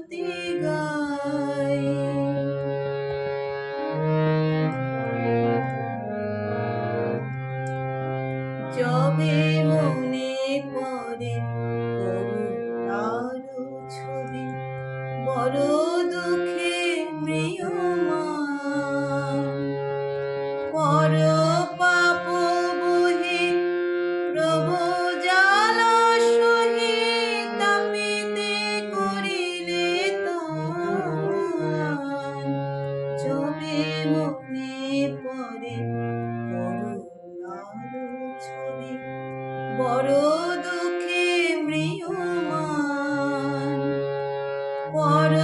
আরতি গাই। যবে মনে পড়ে করে ছবি বড় দুঃখে মৃয়মান বড়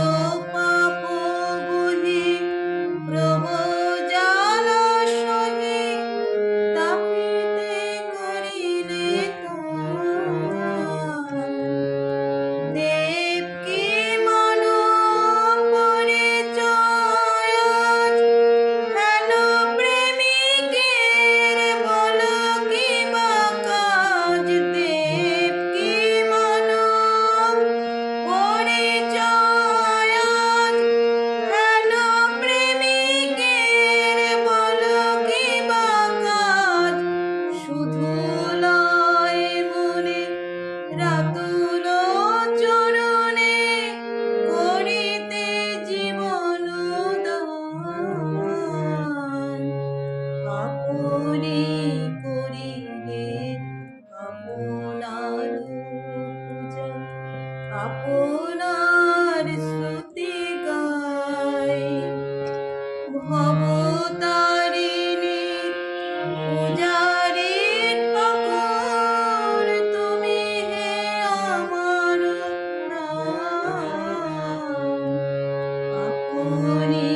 Muni.